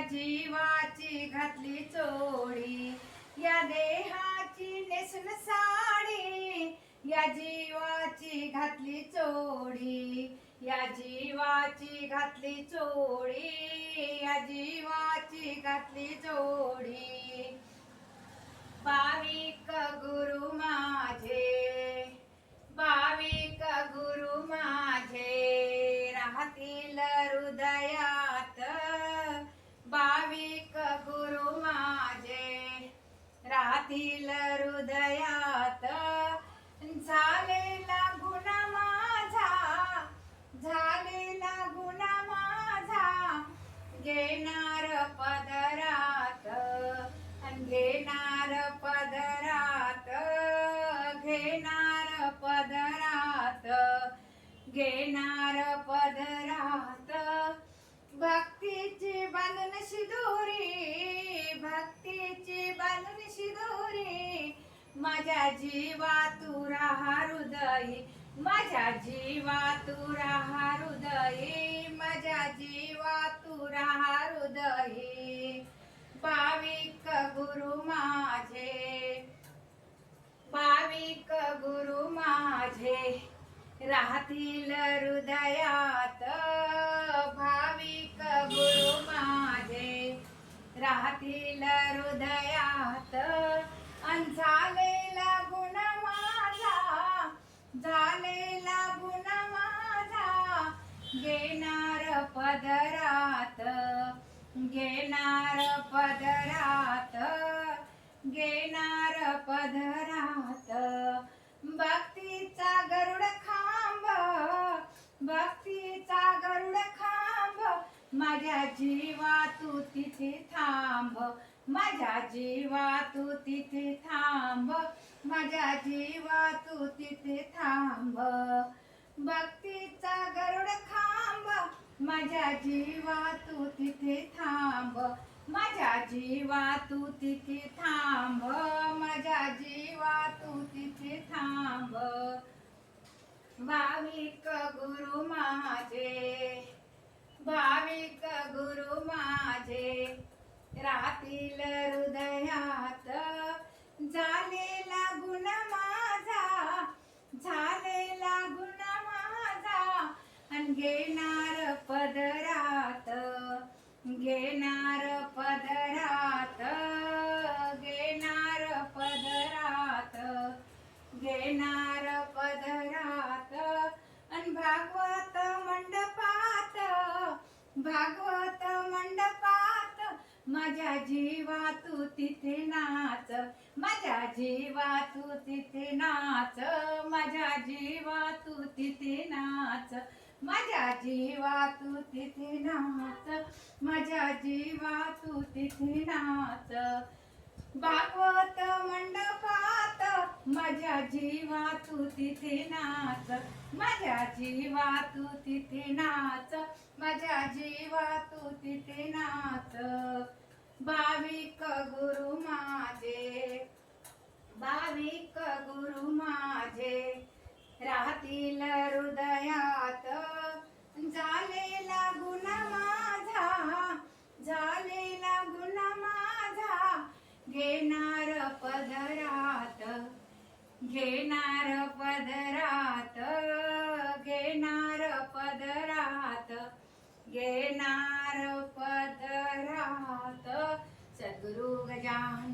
जीवाची घातली चोळी या देहाची नेसन साडी. या जीवाची घातली चोळी या जीवाची घातली चोळी या जीवाची घातली चोळी भाविक गुरु माझे. भाविक गुरु माझे. राहतील हृदया भाविक गुरु माझे राहतील हृदयात माझ्या जीवा तू राहा हृदयी माझ्या जीवा तू राहा हृदयी माझ्या जीवा तू राहा हृदयी. भाविक गुरु माझे भाविक गुरु माझे राहतील हृदयात. भाविक गुरु माझे राहतील हृदयात. तू तिथे थांब माझ्या जीवा तू तिथे थांब. भक्तीचा गरुड खांब माझ्या जीवा तू तिथे थांब. माझ्या जीवा तू तिथे थांब माझ्या जीवा तू तिथे थांब. भाविक गुरु माझे भाविक गुरु माझे राहतील हृदया घेणार पदरात घेणार पदरात घेणार पदरात घेणार पदरात अन भागवत मंडपात भागवत मंडपात माझ्या जीवा तू तिथे नाच माझ्या जीवा तू तिथे नाच माझ्या जीवा तू तिथे नाच. जीवा तू तिथे नाच माझ्या जीवा तू तिथे नाच भागवत मंडपात माझ्या जीवा तू तिथे नाच माझ्या जीवा तू तिथे नाच माझ्या जीवा तू तिथे नाच भाविक गुरु माझे भाविक गुरु माझे राहतील रु घेणार पदरात घेणार पदरात घेणार पदरात. सद्गुरु गजान